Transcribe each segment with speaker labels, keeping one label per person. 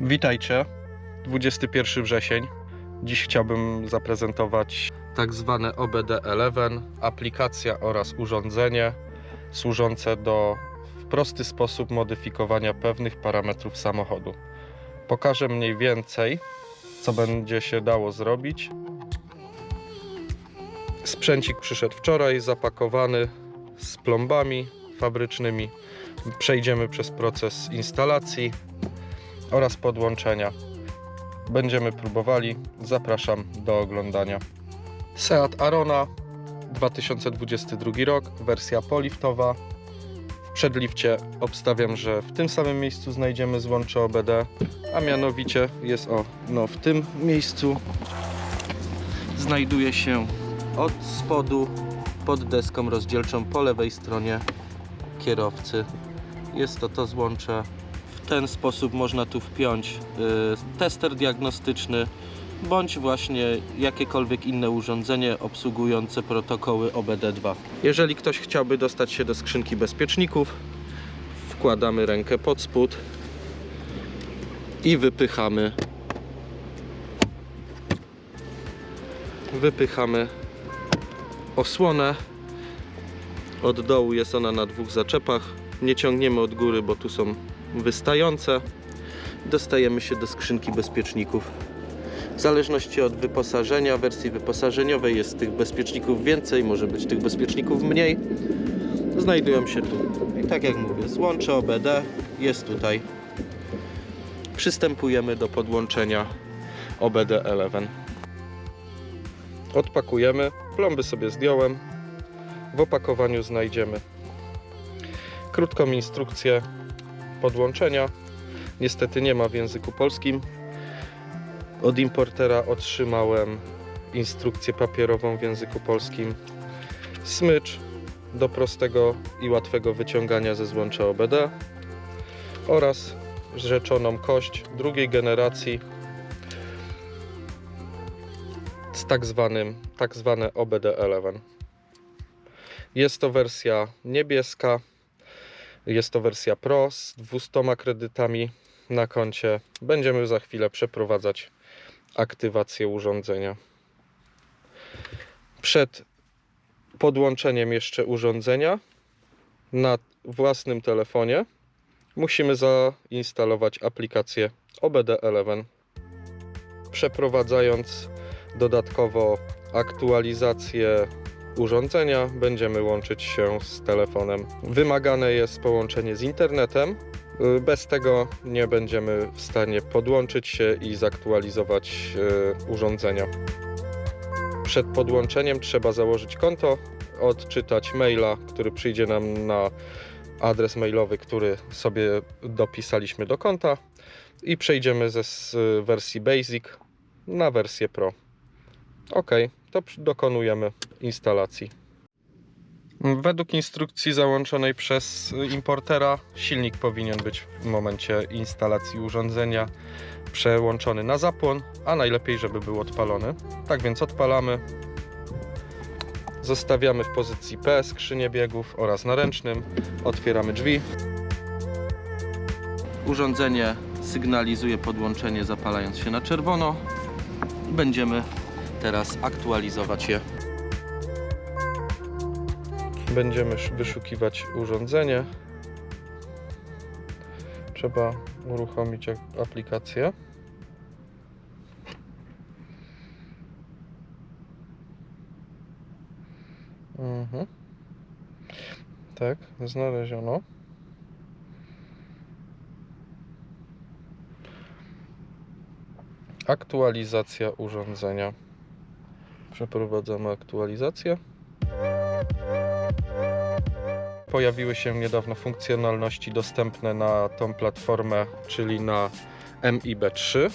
Speaker 1: Witajcie, 21 wrzesień. Dziś chciałbym zaprezentować tak zwane OBD11, aplikacja oraz urządzenie służące do w prosty sposób modyfikowania pewnych parametrów samochodu. Pokażę mniej więcej, co będzie się dało zrobić. Sprzęcik przyszedł wczoraj, zapakowany z plombami fabrycznymi. Przejdziemy przez proces instalacji oraz podłączenia. Będziemy próbowali. Zapraszam do oglądania. Seat Arona 2022 rok, wersja poliftowa. W przedlifcie obstawiam, że w tym samym miejscu znajdziemy złącze OBD, a mianowicie jest o, no w tym miejscu znajduje się od spodu pod deską rozdzielczą po lewej stronie kierowcy. Jest to to złącze. W ten sposób można tu wpiąć y, tester diagnostyczny bądź właśnie jakiekolwiek inne urządzenie obsługujące protokoły OBD2. Jeżeli ktoś chciałby dostać się do skrzynki bezpieczników, wkładamy rękę pod spód i wypychamy. Wypychamy osłonę. Od dołu jest ona na dwóch zaczepach. Nie ciągniemy od góry, bo tu są wystające. Dostajemy się do skrzynki bezpieczników. W zależności od wyposażenia, wersji wyposażeniowej jest tych bezpieczników więcej, może być tych bezpieczników mniej. Znajdują się tu. I tak jak mówię, złącze OBD jest tutaj. Przystępujemy do podłączenia OBD11 odpakujemy, plomby sobie zdjąłem. W opakowaniu znajdziemy krótką instrukcję podłączenia. Niestety nie ma w języku polskim. Od importera otrzymałem instrukcję papierową w języku polskim. Smycz do prostego i łatwego wyciągania ze złącza OBD oraz rzeczoną kość drugiej generacji z tak zwanym tak zwane OBD11 jest to wersja niebieska jest to wersja Pro z 200 kredytami na koncie. Będziemy za chwilę przeprowadzać aktywację urządzenia. Przed podłączeniem jeszcze urządzenia na własnym telefonie musimy zainstalować aplikację OBD11 przeprowadzając dodatkowo aktualizację urządzenia. Będziemy łączyć się z telefonem. Wymagane jest połączenie z internetem. Y, bez tego nie będziemy w stanie podłączyć się i zaktualizować y, urządzenia. Przed podłączeniem trzeba założyć konto, odczytać maila, który przyjdzie nam na adres mailowy, który sobie dopisaliśmy do konta. I przejdziemy ze s- wersji Basic na wersję Pro. Ok, to dokonujemy instalacji. Według instrukcji załączonej przez importera silnik powinien być w momencie instalacji urządzenia przełączony na zapłon, a najlepiej, żeby był odpalony. Tak więc odpalamy. Zostawiamy w pozycji P skrzynię biegów oraz na ręcznym. Otwieramy drzwi. Urządzenie sygnalizuje podłączenie zapalając się na czerwono. Będziemy teraz aktualizować je. Będziemy sz- wyszukiwać urządzenie. Trzeba uruchomić aplikację. Mhm. Tak, znaleziono. Aktualizacja urządzenia. Przeprowadzamy aktualizację. Pojawiły się niedawno funkcjonalności dostępne na tą platformę, czyli na MIB3.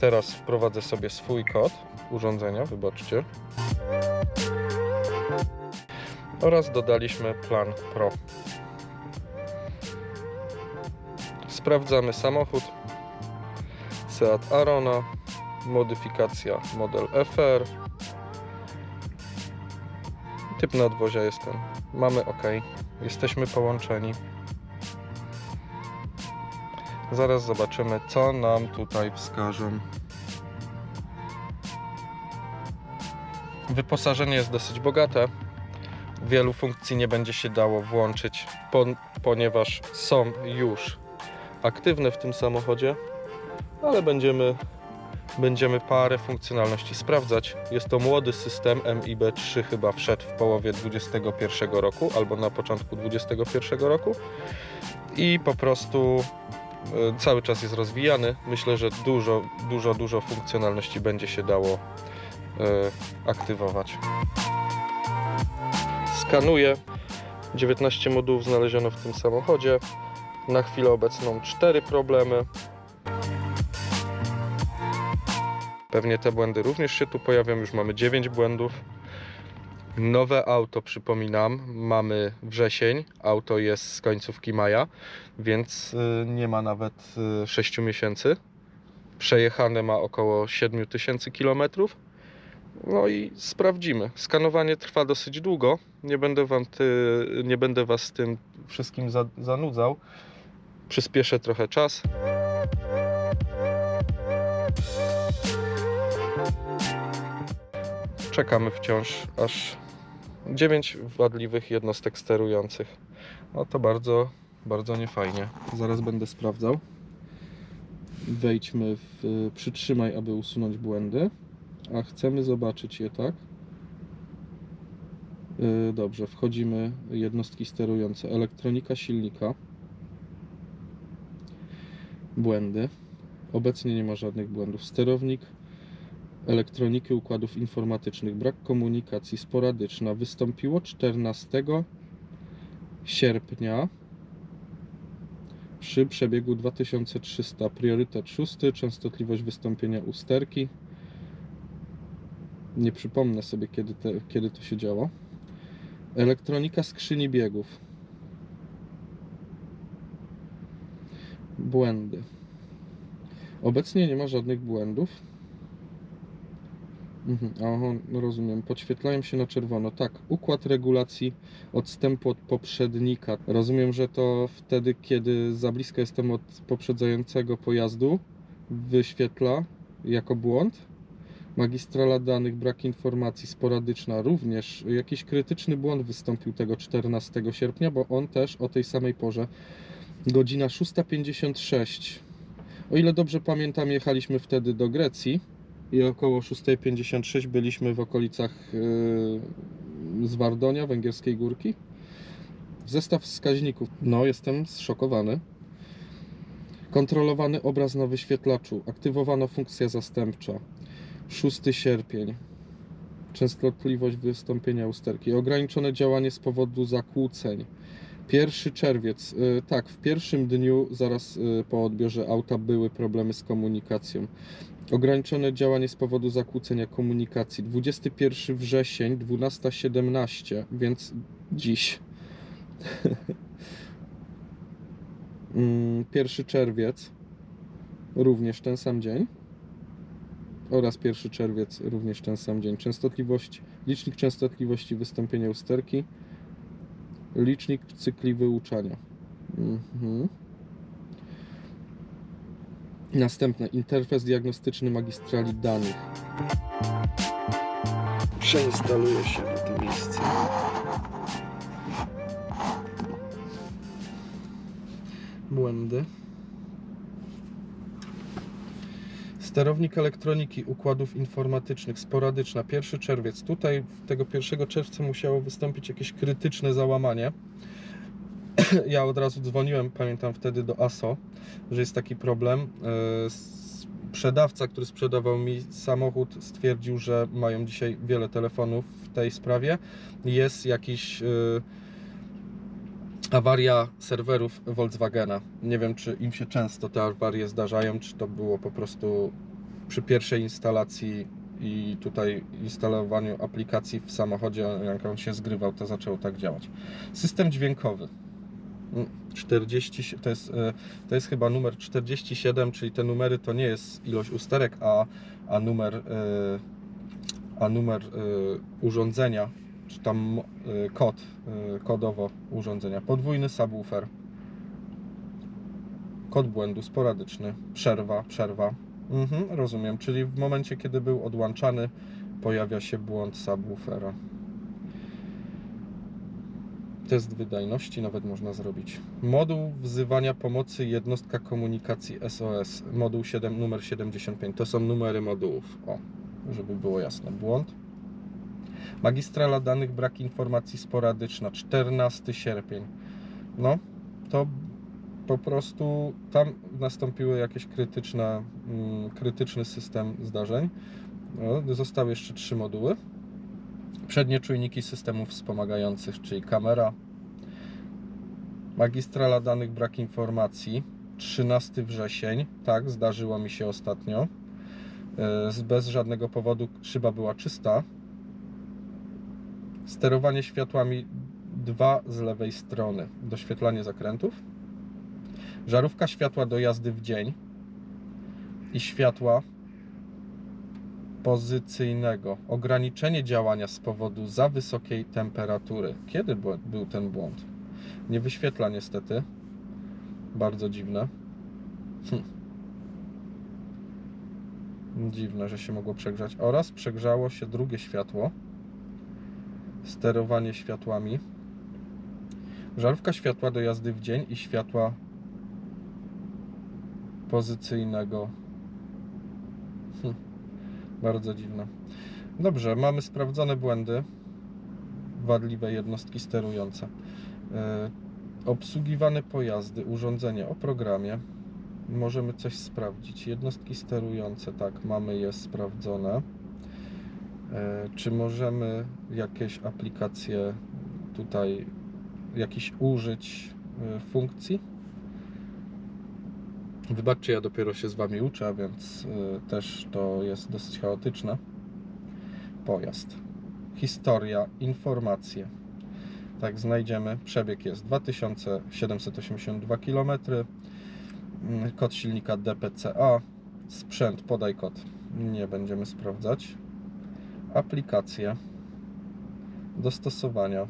Speaker 1: Teraz wprowadzę sobie swój kod urządzenia, wybaczcie. Oraz dodaliśmy plan Pro. Sprawdzamy samochód. Seat Arona, modyfikacja model FR. Typ nadwozia jest ten. Mamy OK. Jesteśmy połączeni. Zaraz zobaczymy, co nam tutaj wskażą. Wyposażenie jest dosyć bogate. Wielu funkcji nie będzie się dało włączyć, pon- ponieważ są już aktywne w tym samochodzie, ale będziemy, będziemy parę funkcjonalności sprawdzać. Jest to młody system MIB3, chyba wszedł w połowie 2021 roku albo na początku 2021 roku i po prostu e, cały czas jest rozwijany. Myślę, że dużo, dużo, dużo funkcjonalności będzie się dało e, aktywować. Skanuję. 19 modułów znaleziono w tym samochodzie. Na chwilę obecną 4 problemy. Pewnie te błędy również się tu pojawią. Już mamy 9 błędów. Nowe auto, przypominam, mamy wrzesień. Auto jest z końcówki maja, więc y, nie ma nawet 6 miesięcy. Przejechane ma około 7000 km. No i sprawdzimy. Skanowanie trwa dosyć długo. Nie będę, wam ty, nie będę Was tym wszystkim za, zanudzał. Przyspieszę trochę czas. Czekamy wciąż aż 9 wadliwych jednostek sterujących. No to bardzo, bardzo niefajnie. Zaraz będę sprawdzał. Wejdźmy w przytrzymaj, aby usunąć błędy. A chcemy zobaczyć je, tak? Yy, Dobrze, wchodzimy jednostki sterujące. Elektronika silnika. Błędy. Obecnie nie ma żadnych błędów. Sterownik elektroniki układów informatycznych. Brak komunikacji sporadyczna. Wystąpiło 14 sierpnia przy przebiegu 2300. Priorytet 6. Częstotliwość wystąpienia usterki. Nie przypomnę sobie, kiedy, te, kiedy to się działo. Elektronika skrzyni biegów. Błędy. Obecnie nie ma żadnych błędów. Mhm, aha, no rozumiem. Podświetlają się na czerwono. Tak, układ regulacji odstępu od poprzednika. Rozumiem, że to wtedy, kiedy za blisko jestem od poprzedzającego pojazdu, wyświetla jako błąd. Magistrala danych, brak informacji, sporadyczna. Również jakiś krytyczny błąd wystąpił tego 14 sierpnia, bo on też o tej samej porze. Godzina 6.56. O ile dobrze pamiętam, jechaliśmy wtedy do Grecji i około 6.56 byliśmy w okolicach yy, Zwardonia, Węgierskiej Górki. Zestaw wskaźników. No, jestem zszokowany. Kontrolowany obraz na wyświetlaczu. Aktywowano funkcja zastępcza. 6 sierpień. Częstotliwość wystąpienia usterki. Ograniczone działanie z powodu zakłóceń. 1 czerwiec. Y, Tak, w pierwszym dniu, zaraz y, po odbiorze auta, były problemy z komunikacją. Ograniczone działanie z powodu zakłócenia komunikacji. 21 wrzesień, 12.17, więc dziś. Mm, 1 czerwiec, również ten sam dzień. Oraz 1 czerwiec, również ten sam dzień. Częstotliwość, licznik częstotliwości wystąpienia usterki. Licznik cykli wyuczania. Mhm. Następne. Interfejs diagnostyczny magistrali danych. Przeinstaluje się na to miejsce. Błędy. Sterownik elektroniki układów informatycznych, sporadyczna, 1 czerwiec. Tutaj tego 1 czerwca musiało wystąpić jakieś krytyczne załamanie. Ja od razu dzwoniłem, pamiętam wtedy do ASO, że jest taki problem. E, Sprzedawca, który sprzedawał mi samochód, stwierdził, że mają dzisiaj wiele telefonów w tej sprawie. Jest jakiś e, awaria serwerów Volkswagena. Nie wiem, czy im się często te awarie zdarzają, czy to było po prostu przy pierwszej instalacji i tutaj instalowaniu aplikacji w samochodzie, jak on się zgrywał, to zaczęło tak działać. System dźwiękowy. Mm, 40, to jest, e, to jest chyba numer 47, czyli te numery to nie jest ilość usterek, a, a numer, e, a numer e, urządzenia, czy tam kod, kodowo urządzenia. Podwójny subwoofer. Kod błędu sporadyczny. Przerwa, przerwa. Mhm, rozumiem. Czyli w momencie, kiedy był odłączany, pojawia się błąd subwoofera. Test wydajności nawet można zrobić. Moduł wzywania pomocy jednostka komunikacji SOS. Moduł 7, numer 75. To są numery modułów. O, żeby było jasne. Błąd. Magistrala danych, brak informacji sporadyczna. 14 sierpień. No, to po prostu tam nastąpiły jakieś krytyczne, mm, krytyczny system zdarzeń. No, zostały jeszcze trzy moduły. Przednie czujniki systemów wspomagających, czyli kamera, magistrala danych, brak informacji. 13 wrzesień, tak, zdarzyło mi się ostatnio. E, Bez żadnego powodu szyba była czysta. Sterowanie światłami 2 z lewej strony, doświetlanie zakrętów. Żarówka światła do jazdy w dzień i światła pozycyjnego. Ograniczenie działania z powodu za wysokiej temperatury. Kiedy był ten błąd? Nie wyświetla niestety. Bardzo dziwne. Hm. Dziwne, że się mogło przegrzać. Oraz przegrzało się drugie światło. Sterowanie światłami. Żarówka światła do jazdy w dzień i światła pozycyjnego. Bardzo dziwne. Dobrze, mamy sprawdzone błędy. Wadliwe jednostki sterujące. E, obsługiwane pojazdy, urządzenie o programie. Możemy coś sprawdzić. Jednostki sterujące, tak, mamy je sprawdzone. E, czy możemy jakieś aplikacje tutaj, jakiś użyć e, funkcji? Wybaczcie, ja dopiero się z Wami uczę, więc y, też to jest dosyć chaotyczne. Pojazd. Historia, informacje. Tak, znajdziemy. Przebieg jest 2782 km. Mm, Kod silnika DPCA. Sprzęt, podaj kod. Nie będziemy sprawdzać. Aplikacje. Dostosowania.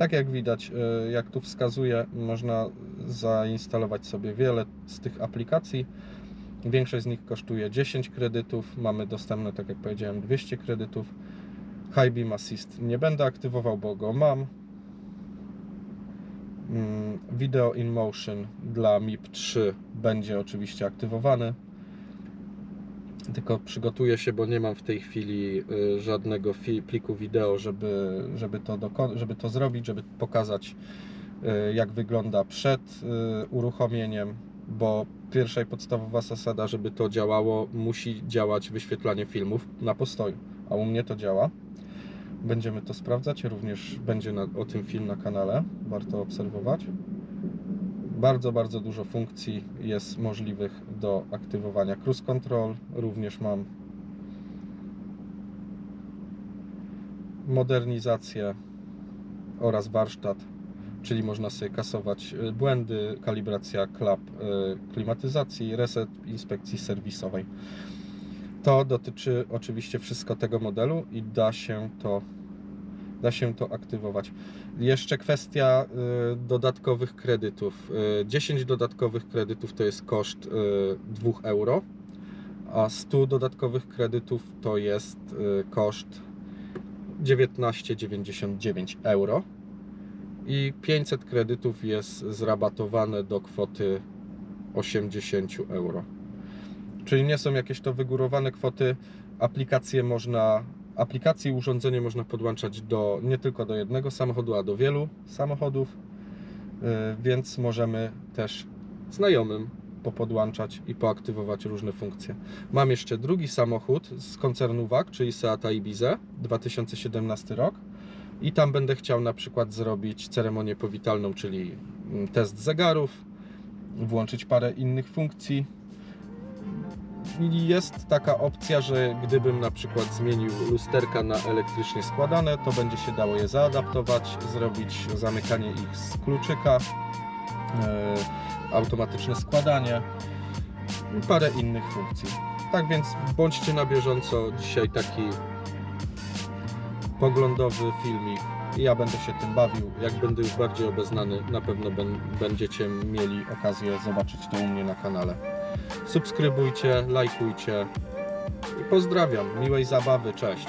Speaker 1: Tak jak widać, y, jak tu wskazuje, można zainstalować sobie wiele z tych aplikacji. Większość z nich kosztuje 10 kredytów. Mamy dostępne, tak jak powiedziałem, 200 kredytów. High Beam Assist nie będę aktywował, bo go mam. Mm, Video in Motion dla MIP 3 będzie oczywiście aktywowany. Tylko przygotuję się, bo nie mam w tej chwili y, żadnego pliku wideo, żeby, żeby, to żeby to zrobić, żeby pokazać y, jak wygląda przed y, uruchomieniem, bo pierwsza i podstawowa zasada, żeby to działało, musi działać wyświetlanie filmów na postoju, a u mnie to działa. Będziemy to sprawdzać, również będzie na, o tym film na kanale, warto obserwować. Bardzo, bardzo dużo funkcji jest możliwych do aktywowania. Cruise Control również mam. Modernizację oraz warsztat, czyli można sobie kasować y, błędy, kalibracja klap y, klimatyzacji, reset inspekcji serwisowej. To dotyczy oczywiście wszystko tego modelu i da się to da się to aktywować. Jeszcze kwestia y, dodatkowych kredytów. Y, 10 dodatkowych kredytów to jest koszt y, 2 euro, a 100 dodatkowych kredytów to jest y, koszt 19,99 euro. I 500 kredytów jest zrabatowane do kwoty 80 euro. Czyli nie są jakieś to wygórowane kwoty. Aplikacje można aplikacji i urządzenie można podłączać do, nie tylko do jednego samochodu, a do wielu samochodów, Yy, więc możemy też znajomym popodłączać i poaktywować różne funkcje. Mam jeszcze drugi samochód z koncernu WAG, czyli Seata Ibiza, 2017 rok i tam będę chciał na przykład zrobić ceremonię powitalną, czyli mm, test zegarów, włączyć parę innych funkcji, i jest taka opcja, że gdybym na przykład zmienił lusterka na elektrycznie składane, to będzie się dało je zaadaptować, zrobić zamykanie ich z kluczyka, e, automatyczne składanie i parę innych funkcji. Tak więc bądźcie na bieżąco. Dzisiaj taki poglądowy filmik ja będę się tym bawił. Jak będę już bardziej obeznany, na pewno będziecie mieli okazję zobaczyć to u mnie na kanale. Subskrybujcie, lajkujcie i pozdrawiam. Miłej zabawy, cześć.